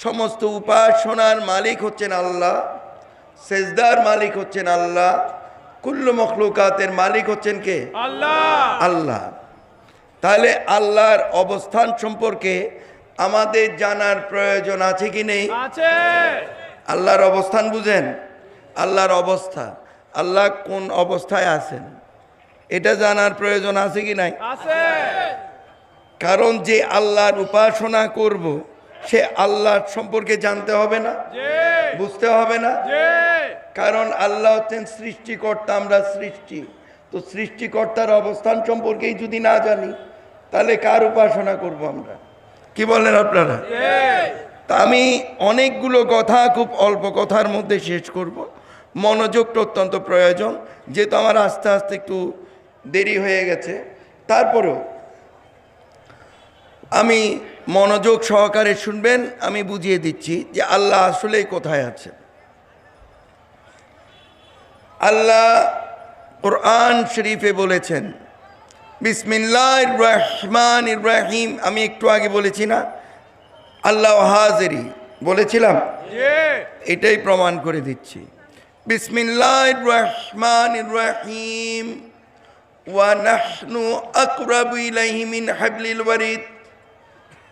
সমস্ত উপাসনার মালিক হচ্ছেন আল্লাহ সেজদার মালিক হচ্ছেন আল্লাহ কুল্লু মখলুকাতের মালিক হচ্ছেন কে? আল্লাহ। আল্লাহ। তাহলে আল্লাহর অবস্থান সম্পর্কে আমাদের জানার প্রয়োজন আছে কি নেই? আল্লাহর অবস্থান বুঝেন? আল্লাহর অবস্থা। আল্লাহ কোন অবস্থায় আছেন? এটা জানার প্রয়োজন আছে কি নাই? কারণ যে আল্লাহর উপাসনা করব সে আল্লাহর সম্পর্কে জানতে হবে না বুঝতে হবে না। কারণ আল্লাহ হচ্ছেন সৃষ্টিকর্তা আমরা সৃষ্টি। তো সৃষ্টিকর্তার অবস্থান সম্পর্কেই যদি না জানি তাহলে কার উপাসনা করব আমরা? কি বলেন আপনারা? তা আমি অনেকগুলো কথা খুব অল্প কথার মধ্যে শেষ করব। মনোযোগটা অত্যন্ত প্রয়োজন যেহেতু আমার আস্তে আস্তে একটু দেরি হয়ে গেছে। তারপরেও আমি মনোযোগ সহকারে শুনবেন আমি বুঝিয়ে দিচ্ছি যে আল্লাহ আসলেই কোথায় আছেন আল্লাহ কোরআন শরীফে বলেছেন বিসমিল্লাহ রহমান রাহিম। আমি একটু আগে বলেছি না আল্লাহ হাজেরি। বলেছিলাম? এটাই প্রমাণ করে দিচ্ছি। বিসমিল্লাহ রহমান রাহিম। ওয়া নাহনু আকরাবু ইলাইহি মিন হাবলিল ওয়ারিদ।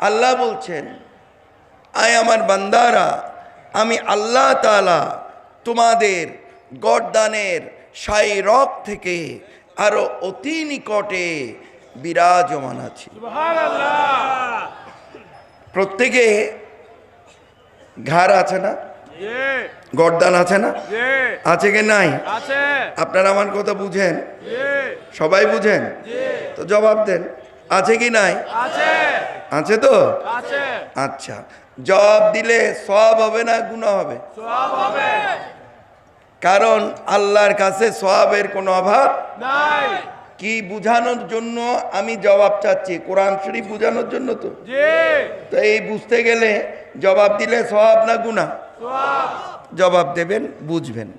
আল্লাহ বলছেন আয় আমার বান্দারা আমি আল্লাহ তাআলা তোমাদের গরদানের সাই রক থেকে আরও অতি নিকটে বিরাজমান আছি। প্রত্যেকে ঘাড় আছে না? গরদান আছে না? আছে কি নাই? আপনারা আমার কথা বুঝেন? সবাই বুঝেন? তো জবাব দেন। আছে কি নাই? আছে। তো? আচ্ছা জবাব দিলে সব হবে না গুণা হবে? কারণ আল্লাহর কাছে সবের কোনো অভাব নাই। কি বুঝানোর জন্য আমি জবাব চাচ্ছি? কোরআন শরীফ বুঝানোর জন্য তো। তো এই বুঝতে গেলে জবাব দিলে সব না গুণা জবাব দেবেন বুঝবেন।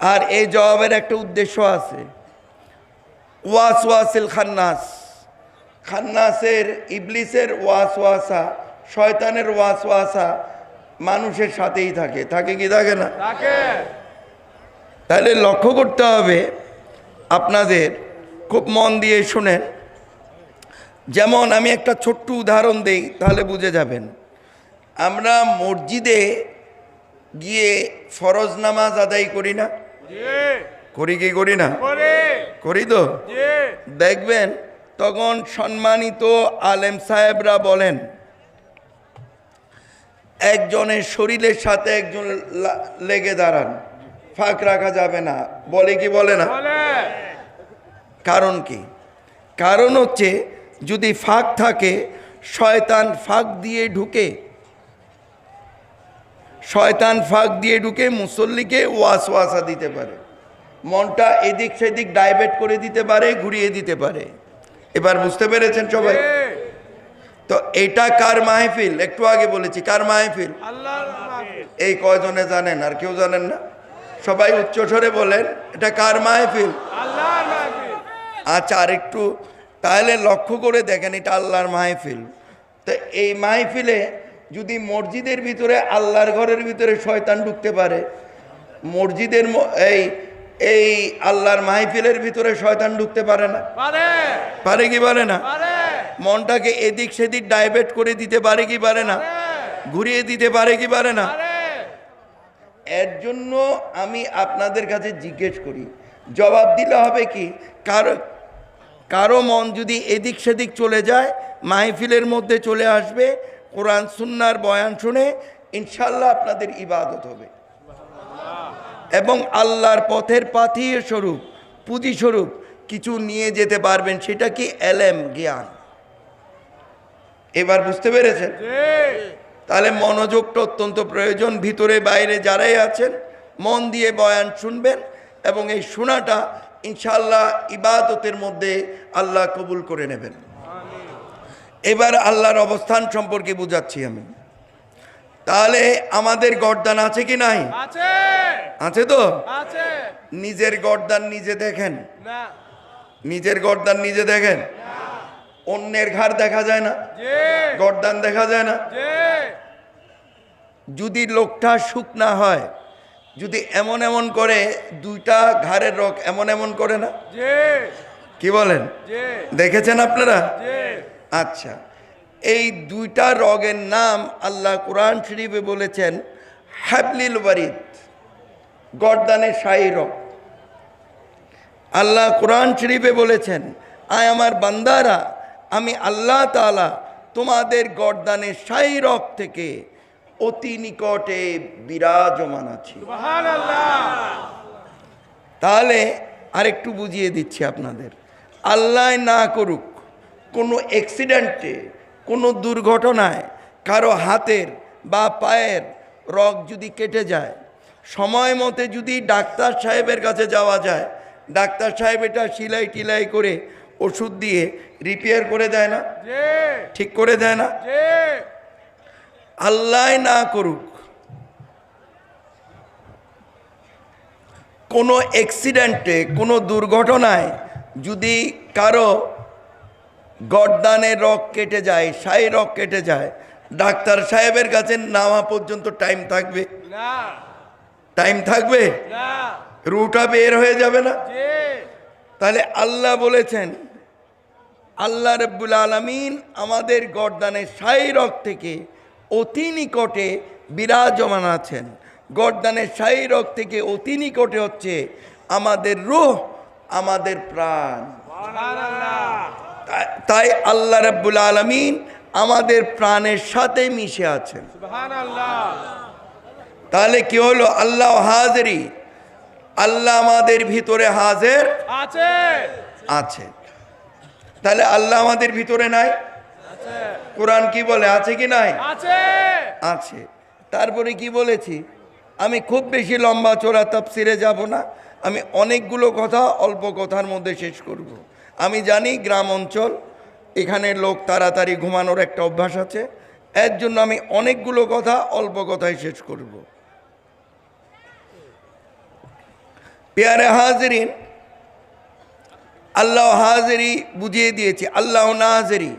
আর এই জবাবের একটা উদ্দেশ্য আছে। ওয়াস ওয়াসিল খান্নাস। খান্নাসের ইবলিসের ওয়াস ওয়াসা শয়তানের ওয়াস ওয়াসা মানুষের সাথেই থাকে। থাকে কি থাকে না? তাহলে লক্ষ্য করতে হবে আপনাদের খুব মন দিয়ে শুনেন। যেমন আমি একটা ছোট্ট উদাহরণ দেই তাহলে বুঝে যাবেন। আমরা মসজিদে গিয়ে ফরজ নামাজ আদায় করি না? করি কি করি না? করি। তো? দেখবেন তখন সম্মানিত আলেম সাহেবরা বলেন একজনের শরীরের সাথে একজন লেগে দাঁড়ান ফাঁক রাখা যাবে না। বলে কি বলে না? কারণ কি? কারণ হচ্ছে যদি ফাঁক থাকে শয়তান ফাঁক দিয়ে ঢুকে। শয়তান ফাঁক দিয়ে ঢুকে মুসল্লিকে ওয়াস ওয়াসা দিতে পারে। মনটা এদিক সেদিক ডাইভার্ট করে দিতে পারে ঘুরিয়ে দিতে পারে। এবার বুঝতে পেরেছেন সবাই? তো এটা কার মাহফিল? একটু আগে বলেছি কার মাহফিল? এই কয়জনে জানেন আর কেউ জানেন না? সবাই উচ্চস্বরে বলেন এটা কার মাহফিল? আচ্ছা আর একটু তাহলে লক্ষ্য করে দেখেন এটা আল্লাহর মাহফিল। তো এই মাহফিলে যদি মসজিদের ভিতরে আল্লাহর ঘরের ভিতরে শয়তান ঢুকতে পারে মসজিদের এই এই আল্লাহর মাহফিলের ভিতরে শয়তান ঢুকতে পারে না। পারে। পারে কি পারে না? পারে। মনটাকে এদিক সেদিক ডাইভার্ট করে দিতে পারে কি পারে না? ঘুরিয়ে দিতে পারে কি পারে না? এর জন্য আমি আপনাদের কাছে জিজ্ঞেস করি জবাব দিলে হবে কি? কারও কারও মন যদি এদিক সেদিক চলে যায় মাহফিলের মধ্যে চলে আসবে কোরআন সুন্নার বয়ান শুনে ইনশাল্লাহ আপনাদের ইবাদত হবে। এবং আল্লাহর পথের পাথিয়ে স্বরূপ পুঁজি স্বরূপ কিছু নিয়ে যেতে পারবেন সেটা কি এলেম জ্ঞান? এবার বুঝতে পেরেছেন? তাহলে মনোযোগটা অত্যন্ত প্রয়োজন ভিতরে বাইরে যারাই আছেন মন দিয়ে বয়ান শুনবেন এবং এই শোনাটা ইনশাল্লাহ ইবাদতের মধ্যে আল্লাহ কবুল করে নেবেন। এবার আল্লাহর অবস্থান সম্পর্কে বুঝাচ্ছি আমি। তাহলে আমাদের গরদান আছে কি নাই? আছে। আছে তো? আছে। নিজের গরদান নিজে দেখেন। না। নিজের গরদান নিজে দেখেন। অন্যের ঘাড় দেখা যায় না। গরদান দেখা যায় না। যদি লোকটা শুকনা হয় যদি এমন এমন করে দুইটা ঘাড়ের রক এমন এমন করে না? জি। কি বলেন? জি। দেখেছেন আপনারা? জি। আচ্ছা। এই দুইটা রগের নাম আল্লাহ কোরআন শরীফে বলেছেন হ্যাবলিল ওয়ারিদ। গর্দানের শাহী রগ আল্লাহ কোরআন শরীফে বলেছেন আয় আমার বান্দারা আমি আল্লাহ তাআলা তোমাদের গর্দানের শাহী থেকে অতি নিকটে বিরাজমান আছি। তাহলে আরেকটু বুঝিয়ে দিচ্ছি আপনাদের। আল্লাহ না করুক কোনো অ্যাক্সিডেন্টে কোনো দুর্ঘটনায় কারও হাতের বা পায়ের রগ যদি কেটে যায় সময় মতে যদি ডাক্তার সাহেবের কাছে যাওয়া যায় ডাক্তার সাহেব এটা সিলাই টিলাই করে ওষুধ দিয়ে রিপেয়ার করে দেয় না? ঠিক করে দেয় না? আল্লাহ না করুক কোনো অ্যাক্সিডেন্টে কোনো দুর্ঘটনায় যদি কারও গর্দানের রক কেটে যায় সাই রক কেটে যায় ডাক্তার সাহেবের কাছে নামা পর্যন্ত টাইম থাকবে? না। টাইম থাকবে? রুটা বের হয়ে যাবে না? তাহলে আল্লাহ বলেছেন আল্লাহ রব্বুল আলমিন আমাদের গর্দানের সাই রক থেকে অতি নিকটে বিরাজমান আছেন। গর্দানের সাই রক থেকে অতি নিকটে হচ্ছে আমাদের রূহ আমাদের প্রাণ। তাই আল্লাহ রব্বুল আলমিন আমাদের প্রাণের সাথে মিশে আছেন। তাহলে কি হলো? আল্লাহ হাজরি। আল্লাহ আমাদের ভিতরে হাজের আছে। আছে। তাহলে আল্লাহ আমাদের ভিতরে নাই? কোরআন কি বলে? আছে কি নাই? আছে। আছে। তারপরে কি বলেছি? আমি খুব বেশি লম্বা চোরা তাফসিরে যাব না। আমি অনেকগুলো কথা অল্প কথার মধ্যে শেষ করব। আমি জানি গ্রাম অঞ্চল এখানে লোক তাড়াতাড়ি ঘুমানোর একটা অভ্যাস আছে। এর জন্য আমি অনেকগুলো কথা অল্প কথায় শেষ করব। পেয়ারে হাজরিন আল্লাহ হাজরি বুঝিয়ে দিয়েছি আল্লাহ নাজরি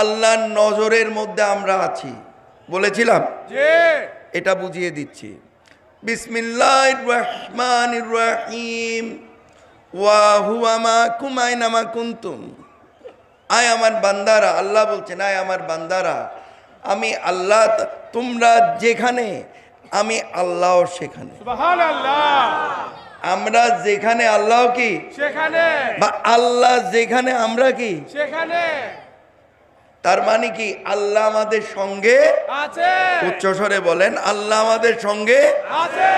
আল্লাহর নজরের মধ্যে আমরা আছি। বলেছিলাম? এটা বুঝিয়ে দিচ্ছি। বিসমিল্লাহ রহমান রহিম। ওয়া হুয়া মা কুমাইনামা কুন্তুম। আয় আমার বান্দারা আল্লাহ বলছেন আয় আমার বান্দারা আমি আল্লাহ তোমরা যেখানে আমি আল্লাহ সেখানে। আমরা যেখানে আল্লাহ কি? সেখানে। বা আল্লাহ যেখানে আমরা কি? সেখানে। তার মানে কি? আল্লাহ আমাদের সঙ্গে আছে। উচ্চস্বরে বলেন আল্লাহ আমাদের সঙ্গে আছে।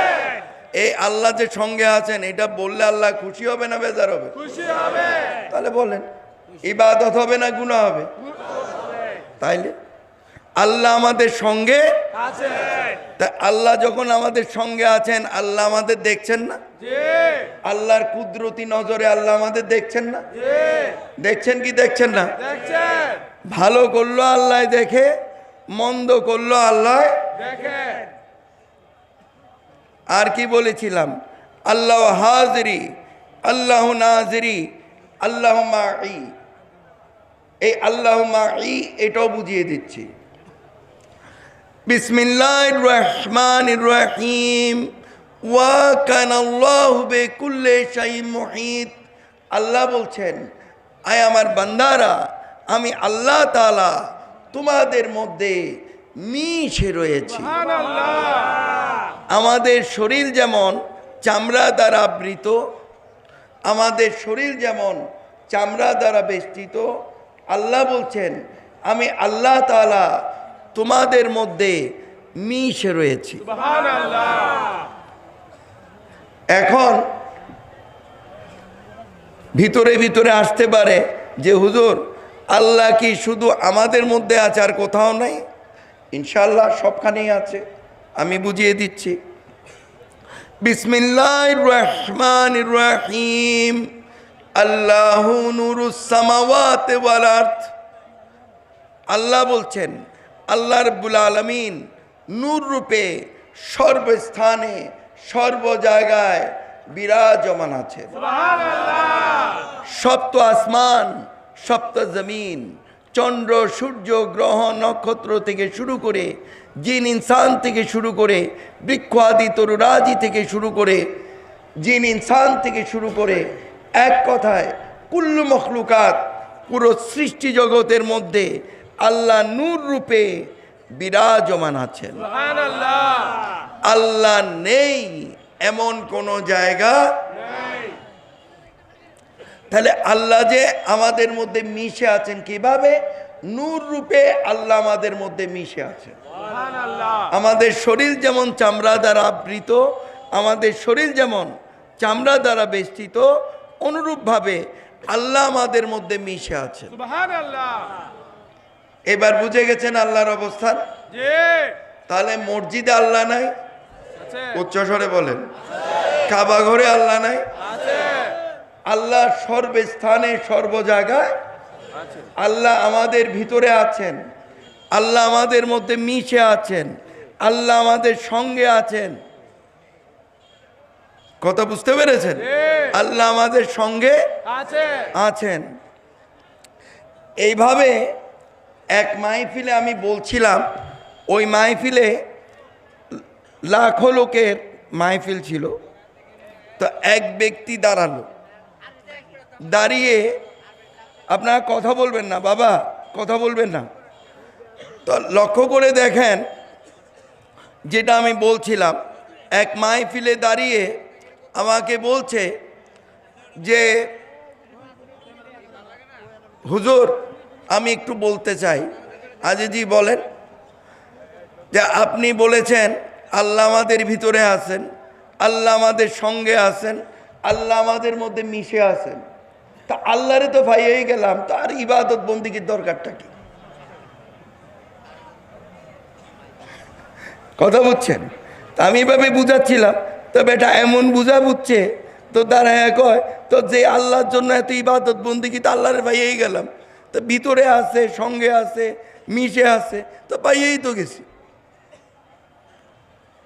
এই আল্লাহ যে সঙ্গে আছেন এটা বললে আল্লাহ খুশি হবে না বেজার হবে? খুশি হবে। তাহলে বলেন ইবাদত হবে না গুণা হবে। তাইলে? আল্লাহ আমাদের সঙ্গে তা আল্লাহ যখন আমাদের সঙ্গে আছেন আল্লাহ আমাদের দেখছেন না? আল্লাহর কুদরতি নজরে আল্লাহ আমাদের দেখছেন না? দেখছেন কি দেখছেন না? ভালো করল আল্লাহ দেখে মন্দ করল আল্লাহ আর কি বলেছিলাম? আল্লাহ হাজরি আল্লাহ নাজরি আল্লাহ মাই এই আল্লাহ মাই এটাও বুঝিয়ে দিচ্ছি। বিসমিল্লাহ রহমান রহিম। ওয়া বেকুল্লে শাই মুহিত। আল্লাহ বলছেন আয় আমার বান্দারা আমি আল্লাহ তালা তোমাদের মধ্যে মিশে রয়েছি। আমাদের শরীর যেমন চামড়া দ্বারা আবৃত আমাদের শরীর যেমন চামড়া দ্বারা বেষ্টিত আল্লাহ বলছেন আমি আল্লাহ তাআলা তোমাদের মধ্যে মিশে রয়েছি। এখন ভিতরে ভিতরে আসতে পারে যে, হুজুর, আল্লাহ কি শুধু আমাদের মধ্যে আছে আর কোথাও নাই? ইনশাল্লাহ সবখানেই আছে। আমি বুঝিয়ে দিচ্ছি। রহমান রহিম। আল্লাহ আল্লাহ বলছেন আল্লাহ রব্বুল আলমিন নূর রূপে সর্বস্থানে সর্ব জায়গায় বিরাজমান আছে সপ্ত আসমান সপ্ত জমিন চন্দ্র সূর্য গ্রহ নক্ষত্র থেকে শুরু করে জিন ইনসান থেকে শুরু করে বৃক্ষ আদি তরুরাজি থেকে শুরু করে জিন ইনসান থেকে শুরু করে এক কথায় কুল্লু মখলুকাত পুরো সৃষ্টি জগতের মধ্যে আল্লাহ নূর রূপে বিরাজমান আছেন। আল্লাহ নেই এমন কোনো জায়গা তাহলে আল্লাহ যে আমাদের মধ্যে মিশে আছেন কীভাবে? নূর রূপে আল্লাহ আমাদের মধ্যে মিশে আছেন। আমাদের শরীর যেমন চামড়া দ্বারা আবৃত আমাদের শরীর যেমন চামড়া দ্বারা বেষ্টিত অনুরূপভাবে আল্লাহ আমাদের মধ্যে মিশে আছেন। এবার বুঝে গেছেন আল্লাহর অবস্থান? তাহলে মসজিদে আল্লাহ নাই? উচ্চস্বরে বলেন। কাবা ঘরে আল্লাহ নাই? আল্লাহ সর্বস্থানে সর্ব জায়গায় আল্লাহ আমাদের ভিতরে আছেন। আল্লাহ আমাদের মধ্যে মিশে আছেন। আল্লাহ আমাদের সঙ্গে আছেন। কথা বুঝতে পেরেছেন? আল্লাহ আমাদের সঙ্গে আছেন। এইভাবে এক মাহফিলে আমি বলছিলাম, ওই মাহফিলে লাখো লোকের মাহফিল ছিল। তো এক ব্যক্তি দাঁড়াল। দাঁড়িয়ে আপনারা কথা বলবেন না, বাবা, কথা বলবেন না। তো লক্ষ্য করে দেখেন, যেটা আমি বলছিলাম, এক মাহফিলে দাঁড়িয়ে আমাকে বলছে যে, হুজুর আমি একটু বলতে চাই। আজিজি বলেন যে আপনি বলেছেন, আল্লাহ আমাদের ভিতরে আছেন, আল্লাহ আমাদের সঙ্গে আছেন, আল্লাহ আমাদের মধ্যে মিশে আছেন। তা আল্লাহরে তো ভাইয়েই গেলাম তার ইবাদত বন্দিগির দরকারটা কি? কথা বুঝছেন? তা আমি এভাবে বুঝাচ্ছিলাম, তো বেটা এমন বুঝা বুঝছে, তো তারা কয়, তো যে আল্লাহর জন্য এত ইবাদত বন্দিগি, তো আল্লাহরে ভাইয়েই গেলাম। তো ভিতরে আছে সঙ্গে আছে মিশে আছে তো পাইয়েই তো গেছি।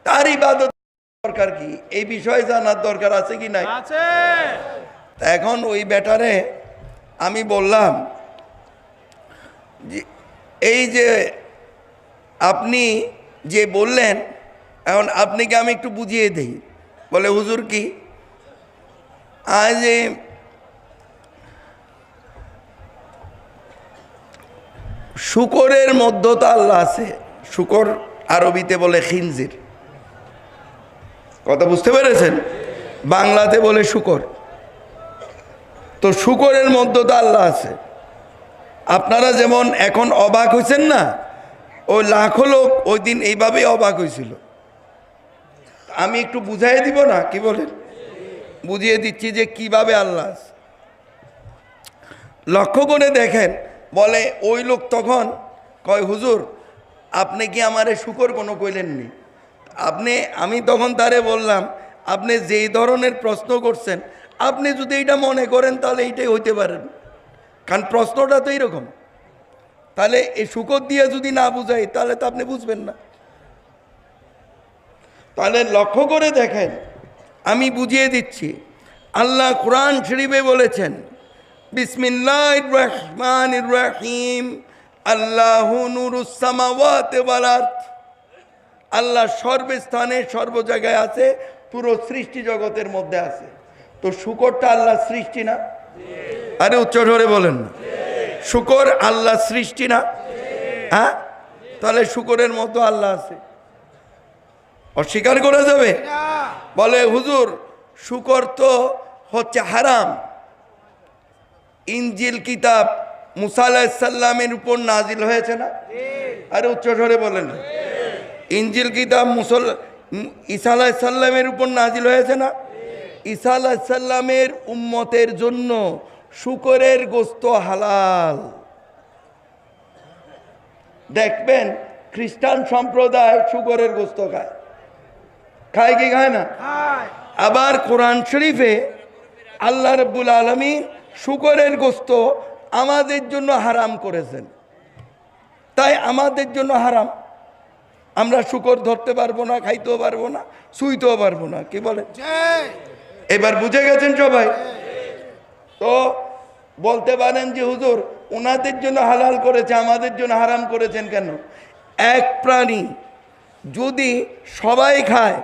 তার ইবাদত দরকার কি? এই বিষয়ে জানার দরকার আছে কি নাই? এখন ওই ব্যাটারে আমি বললাম যে এই যে আপনি যে বললেন এখন আপনাকে আমি একটু বুঝিয়ে দিই। বলে হুজুর কি? আজ শুকরের মধ্য তো আল্লাহ আছে। শুকর আরবিতে বলে খিনজির। কথা বুঝতে পেরেছেন? বাংলাতে বলে শুকর। তো শুকরের মধ্য তো আল্লাহ আছে। আপনারা যেমন এখন অবাক হয়েছেন না, ওই লাখো লোক ওই দিন এইভাবেই অবাক হয়েছিল। আমি একটু বুঝাই দিব না, কি বলেন? বুঝিয়ে দিচ্ছি যে কীভাবে আল্লাহ আছে। লক্ষ্য করে দেখেন বলে, ওই লোক তখন কয়, হুজুর, আপনি কি আমারে শুকর কোনো কইলেননি আপনি, আমি তখন তারে বললাম, আপনি যেই ধরনের প্রশ্ন করছেন, আপনি যদি এটা মনে করেন, তাহলে এইটাই হইতে পারেন কারণ প্রশ্নটা তো এইরকম। তাহলে এই শুকর দিয়ে যদি না বুঝাই, তাহলে তো আপনি বুঝবেন না। তাহলে লক্ষ্য করে দেখেন, আমি বুঝিয়ে দিচ্ছি। আল্লাহ কোরআন শরীফে বলেছেন বিসমিল্লাহ রহমান রহিম। আল্লাহ নুরুসামাওয়াতে ওয়ালাত আল্লাহ সর্বস্থানে সর্ব জায়গায় আছে, পুরো সৃষ্টি জগতের মধ্যে আছে। তো শুকরটা আল্লাহ সৃষ্টি না? আরে উচ্চ ধরে বলেন না। শুকর আল্লাহ সৃষ্টি না? হ্যাঁ? তাহলে শুকরের মতো আল্লাহ আছে। অস্বীকার করা যাবে? বলে, হুজুর, শুকর তো হচ্ছে হারাম। ইঞ্জিল কিতাব মুসা আলাহিসাল্লামের উপর নাজিল হয়েছে না? আরে উচ্চ স্বরে বলেন। ইঞ্জিল কিতাব মুসল ঈসা আলাহিসাল্লামের উপর নাজিল হয়েছে না? ঈসা আলাহিসাল্লামের উম্মতের জন্য শুকরের গোস্ত হালাল। দেখবেন খ্রিস্টান সম্প্রদায় শুকরের গোস্ত খায়। খায় কি খায় না? আবার কোরআন শরীফে আল্লাহ রব্বুল আলমী শুকরের গোস্ত আমাদের জন্য হারাম করেছেন। তাই আমাদের জন্য হারাম। আমরা শুকর ধরতে পারব না, খাইতেও পারব না, শুইতেও পারব না। কি বলে এবার বুঝে গেছেন সবাই? তো বলতে পারেন যে, হুজুর ওনাদের জন্য হালাল করেছে, আমাদের জন্য হারাম করেছেন কেন? এক প্রাণী যদি সবাই খায়,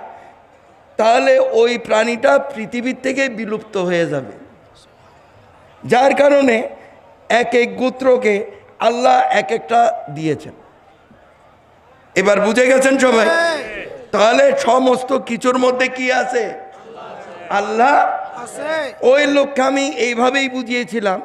তাহলে ওই প্রাণীটা পৃথিবীর থেকে বিলুপ্ত হয়ে যাবে। যার কারণে এক এক গোত্রকে আল্লাহ এক একটা দিয়েছেন। এবার বুঝে গেছেন সবাই? তাহলে সমস্ত কিছুর মধ্যে কি আছে? আল্লাহ? ওই লোককে আমি এইভাবেই বুঝিয়েছিলাম।